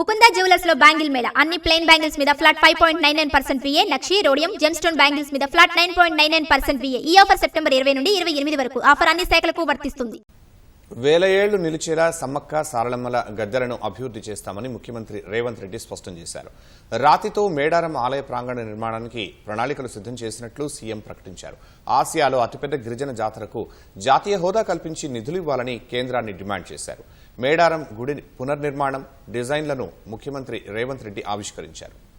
Mukunda జ్యువెలర్స్లో bangle Mela. అన్ని plain bangles మీద flat five point nine nine percent VA నక్షి rhodium gemstone bangles మీద flat nine point nine nine percent VA ఈ offer September ఇరవై నుండి ఇరవై ఎనిమిది వరకు. ఆఫర్ అన్ని శాఖలకు వర్తిస్తుంది. వేల ఏళ్ళు నిలిచేలా సమ్మక్క సారళమ్మల గద్దెలను అభివృద్ధి చేస్తామని ముఖ్యమంత్రి రేవంత్ రెడ్డి స్పష్టం చేశారు. రాతితో మేడారం ఆలయ ప్రాంగణ నిర్మాణానికి ప్రణాళికలు సిద్ధం చేసినట్లు సీఎం ప్రకటించారు. ఆసియాలో అతిపెద్ద గిరిజన జాతరకు జాతీయ హోదా కల్పించి నిధులు ఇవ్వాలని కేంద్రాన్ని డిమాండ్ చేశారు. మేడారం గుడి పునర్నిర్మాణం డిజైన్లను ముఖ్యమంత్రి రేవంత్ రెడ్డి ఆవిష్కరించారు.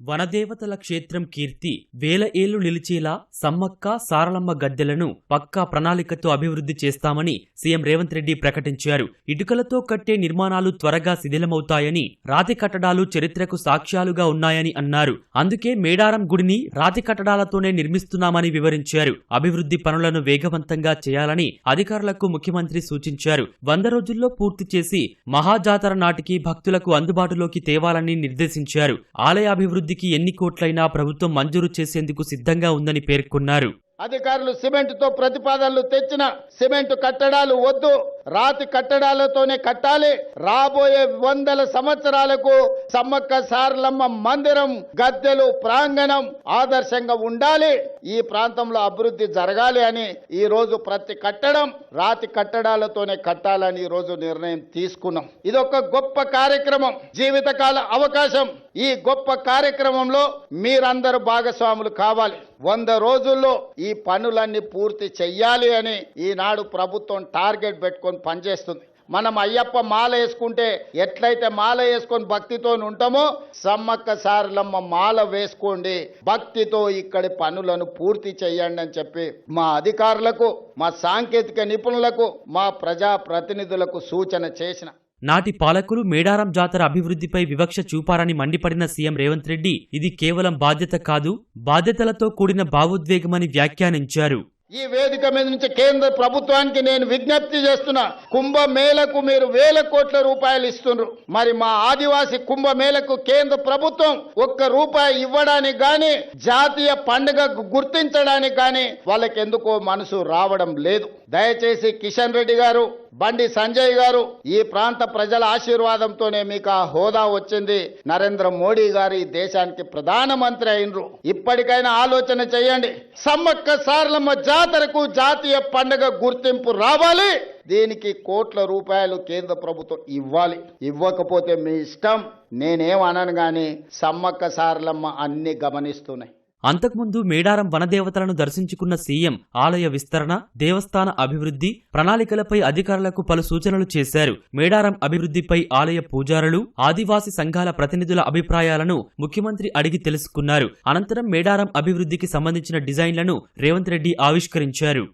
వనదేవతల క్షేత్రం కీర్తి వేల ఏళ్ళు నిలిచేలా సమ్మక్క సారలమ్మ గద్దెలను పక్కా ప్రణాళికతో అభివృద్ధి చేస్తామని సీఎం రేవంత్ రెడ్డి ప్రకటించారు. ఇటుకలతో కట్టే నిర్మాణాలు త్వరగా శిథిలమవుతాయని రాతి కట్టడాలు చరిత్రకు సాక్ష్యాలుగా ఉన్నాయని అన్నారు. అందుకే మేడారం గుడిని రాతి కట్టడాలతోనే నిర్మిస్తున్నామని వివరించారు. అభివృద్ధి పనులను వేగవంతంగా చేయాలని అధికారులకు ముఖ్యమంత్రి సూచించారు. వంద రోజుల్లో పూర్తి చేసి మహాజాతర నాటికి భక్తులకు అందుబాటులోకి తేవాలని నిర్దేశించారు. ఆలయ అభివృద్ధి అభివృద్ధికి ఎన్ని కోట్లైనా ప్రభుత్వం మంజూరు చేసేందుకు సిద్ధంగా ఉందని పేర్కొన్నారు. అధికారులు సిమెంట్తో ప్రతిపాదనలు తెచ్చిన సిమెంట్ కట్టడాలు వద్దు. రాతి కట్టడాలతోనే కట్టాలి. రాబోయే వందల సంవత్సరాలకు సమ్మక్క సారలమ్మ మందిరం గద్దెలు ప్రాంగణం ఆదర్శంగా ఉండాలి. ఈ ప్రాంతంలో అభివృద్ధి జరగాలి అని ఈ రోజు ప్రతి కట్టడం రాతి కట్టడాలతోనే కట్టాలని ఈ రోజు నిర్ణయం తీసుకున్నాం. ఇది ఒక గొప్ప కార్యక్రమం. జీవితకాల అవకాశం. ఈ గొప్ప కార్యక్రమంలో మీరందరూ భాగస్వాములు కావాలి. వంద రోజుల్లో ఈ పనులన్నీ పూర్తి చెయ్యాలి అని ఈనాడు ప్రభుత్వం టార్గెట్ పెట్టుకొని పనిచేస్తుంది. మనం అయ్యప్ప మాల వేసుకుంటే ఎట్లయితే మాల వేసుకొని భక్తితో ఉంటామో సమ్మక్క సారలమ్మ మాల వేసుకోండి. భక్తితో ఇక్కడి పనులను పూర్తి చేయండి అని చెప్పి మా అధికారులకు మా సాంకేతిక నిపుణులకు మా ప్రజా ప్రతినిధులకు సూచన చేసిన నాటి పాలకులు మేడారం జాతర అభివృద్ధిపై వివక్ష చూపారని మండిపడిన సీఎం రేవంత్ రెడ్డి ఇది కేవలం బాధ్యత కాదు బాధ్యతలతో కూడిన భావోద్వేగమని వ్యాఖ్యానించారు. ఈ వేదిక మీద నుంచి కేంద్ర ప్రభుత్వానికి నేను విజ్ఞప్తి చేస్తున్నా కుంభమేళకు మీరు వేల కోట్ల రూపాయలు ఇస్తున్నారు. మరి మా ఆదివాసి కుంభమేళకు కేంద్ర ప్రభుత్వం ఒక్క రూపాయి ఇవ్వడానికి గాని జాతీయ పండుగ గుర్తించడానికి గాని వాళ్ళకి ఎందుకో మనసు రావడం లేదు. దయచేసి కిషన్ రెడ్డి గారు బండి సంజయ్ గారు ఈ ప్రాంత ప్రజల ఆశీర్వాదంతోనే మీకు ఆ హోదా వచ్చింది. నరేంద్ర మోడీ గారు ఈ దేశానికి ప్రధానమంత్రి అయినరు. ఇప్పటికైనా ఆలోచన చేయండి. సమ్మక్క సార్లమ్మ జాతరకు జాతీయ పండుగ గుర్తింపు రావాలి. దీనికి కోట్ల రూపాయలు కేంద్ర ప్రభుత్వం ఇవ్వాలి. ఇవ్వకపోతే మీ ఇష్టం. నేనేం అనను సమ్మక్క సార్లమ్మ అన్ని గమనిస్తున్నాయి. అంతకుముందు మేడారం వనదేవతలను దర్శించుకున్న సీఎం ఆలయ విస్తరణ దేవస్థాన అభివృద్ధి ప్రణాళికలపై అధికారులకు పలు సూచనలు చేశారు. మేడారం అభివృద్ధిపై ఆలయ పూజారులు ఆదివాసీ సంఘాల ప్రతినిధుల అభిప్రాయాలను ముఖ్యమంత్రి అడిగి తెలుసుకున్నారు. అనంతరం మేడారం అభివృద్ధికి సంబంధించిన డిజైన్లను రేవంత్ రెడ్డి ఆవిష్కరించారు.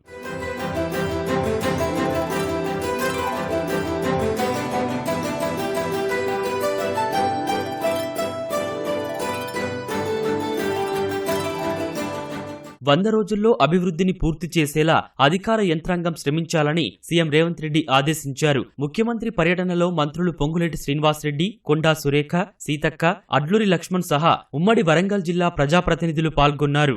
వంద రోజుల్లో అభివృద్ధిని పూర్తి చేసేలా అధికార యంత్రాంగం శ్రమించాలని సీఎం రేవంత్ రెడ్డి ఆదేశించారు. ముఖ్యమంత్రి పర్యటనలో మంత్రులు పొంగులేటి శ్రీనివాసరెడ్డి కొండా సురేఖ సీతక్క అడ్లూరి లక్ష్మణ్ సహా ఉమ్మడి వరంగల్ జిల్లా ప్రజాప్రతినిధులు పాల్గొన్నారు.